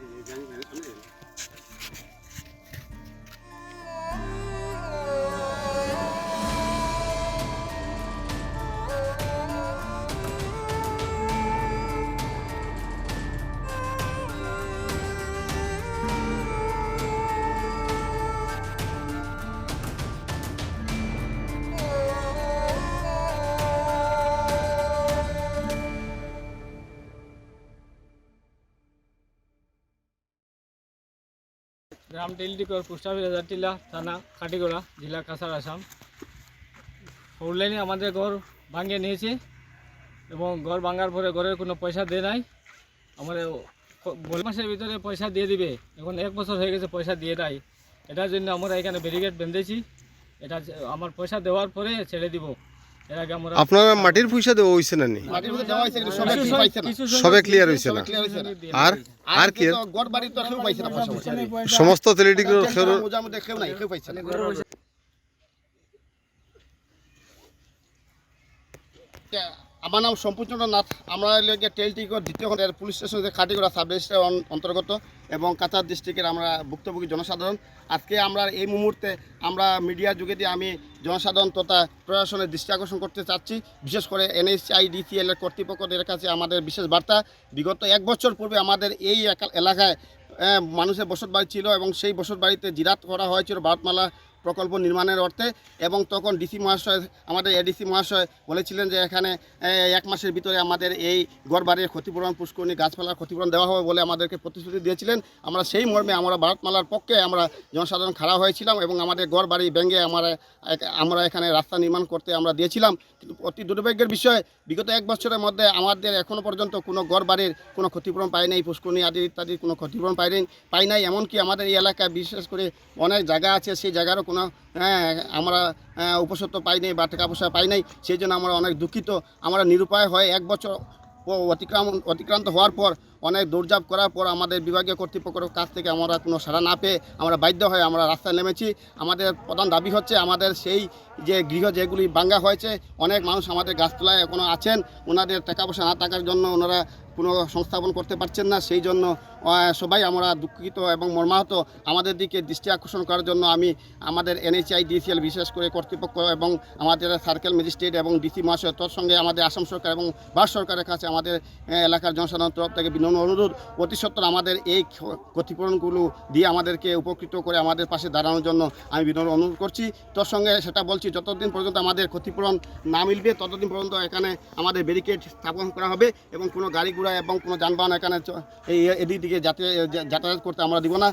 嗯，两两个租赁。গ্রাম টেলিটিকর post office হাজারটিলা থানা কাটিগড়া জেলা Cachar Assam. Four লাইনে আমাদের ঘর ভাঙিয়ে নিয়েছে এবং ঘর ভাঙার পরে ঘরের কোনো পয়সা দেয় নাই। আমাদের বলে মাসের ভিতরে পয়সা দিয়ে দিবে। এখন এক বছর হয়ে গেছে পয়সা দিয়ে নাই। এটার জন্য আমরা এখানে ব্যারিকেড বেঁধেছি। এটা আমার পয়সা দেওয়ার পরে ছেড়ে দিব। আমরা আপনারা মাটির পয়সা দেওয়া হয়েছে না সব- পাইছে না। আর আর কি সমস্ত আমার নাম সম্পূর্ণ নাথ। আমরা লেগে টেলটিকর দ্বিতীয় পুলিশ স্টেশন যে খাটিগড়া সাব অন্তর্গত এবং কাছাড় ডিস্ট্রিক্টের আমরা ভুক্তভোগী জনসাধারণ। আজকে আমরা এই মুহূর্তে আমরা মিডিয়ার যুগে দিয়ে আমি জনসাধারণ তথা প্রশাসনের দৃষ্টি আকর্ষণ করতে চাচ্ছি। বিশেষ করে এনএসআইডিসিএল এর কর্তৃপক্ষদের কাছে আমাদের বিশেষ বার্তা। বিগত এক বছর পূর্বে আমাদের এই এলাকায় মানুষের বসত বাড়ি ছিল এবং সেই বসত বাড়িতে জিরাত করা হয়েছিল। ভারতমালা প্রকল্প নির্মাণের অর্থে এবং তখন ডিসি মহাশয়, আমাদের এডিসি মহাশয় বলেছিলেন যে এখানে এক মাসের ভিতরে আমাদের এই গড়বাড়ির ক্ষতিপূরণ, পুষ্করণী গাছপালার ক্ষতিপূরণ দেওয়া হবে বলে আমাদেরকে প্রতিশ্রুতি দিয়েছিলেন। আমরা সেই মর্মে আমরা ভারতমালার পক্ষে আমরা জনসাধারণ খাড়া হয়েছিলাম এবং আমাদের গড়বাড়ি ব্যাঙ্গে আমরা আমরা এখানে রাস্তা নির্মাণ করতে আমরা দিয়েছিলাম। কিন্তু অতি দুর্ভাগ্যের বিষয়, বিগত এক বছরের মধ্যে আমাদের এখনও পর্যন্ত কোনো গড়বাড়ির কোনো ক্ষতিপূরণ পাই নাই, পুষ্করণী আদি ইত্যাদি কোনো ক্ষতিপূরণ পাই নাই পাই নাই। এমনকি আমাদের এই এলাকায় বিশেষ করে অনেক জায়গা আছে, সেই জায়গারও কোনো হ্যাঁ, আমরা হ্যাঁ, উপসত্ব পাই নাই বা টাকা পয়সা পাই নাই সেই জন্য আমরা অনেক দুঃখিত। আমরা নিরুপায় হয়ে এক বছর অতিক্রম অতিক্রান্ত হওয়ার পর অনেক দৌড়ঝাঁপ করার পর আমাদের বিভাগীয় কর্তৃপক্ষের কাছ থেকে আমরা কোনো সাড়া না পেয়ে আমরা বাধ্য হয়ে আমরা রাস্তায় নেমেছি। আমাদের প্রধান দাবি হচ্ছে আমাদের সেই যে গৃহ যেগুলি ভাঙ্গা হয়েছে, অনেক মানুষ আমাদের গাছতলায় এখনও আছেন। ওনাদের টাকা পয়সা না থাকার জন্য ওনারা কোনো সংস্থাপন করতে পারছেন না। সেই জন্য সবাই আমরা দুঃখিত এবং মর্মাহত। আমাদের দিকে দৃষ্টি আকর্ষণ করার জন্য আমি আমাদের এনএইচআই, ডিসিএল বিশেষ করে কর্তৃপক্ষ এবং আমাদের সার্কেল ম্যাজিস্ট্রেট এবং ডিসি মহাশয়, তোর সঙ্গে আমাদের আসাম সরকার এবং ভারত সরকারের কাছে আমাদের এলাকার জনসাধারণ তরফ থেকে বিনম্র অনুরোধ, অতি সত্তর আমাদের এই ক্ষতিপূরণগুলো দিয়ে আমাদেরকে উপকৃত করে আমাদের পাশে দাঁড়ানোর জন্য আমি বিনম্র অনুরোধ করছি। তোর সঙ্গে সেটা বলছি, যতদিন পর্যন্ত আমাদের ক্ষতিপূরণ না মিলবে, ততদিন পর্যন্ত এখানে আমাদের ব্যারিকেড স্থাপন করা হবে এবং কোনো গাড়ি ঘোড়া এবং কোনো যানবাহন এখানে এই এদিক দিকে যাতে, যাতায়াত করতে আমরা দিব না।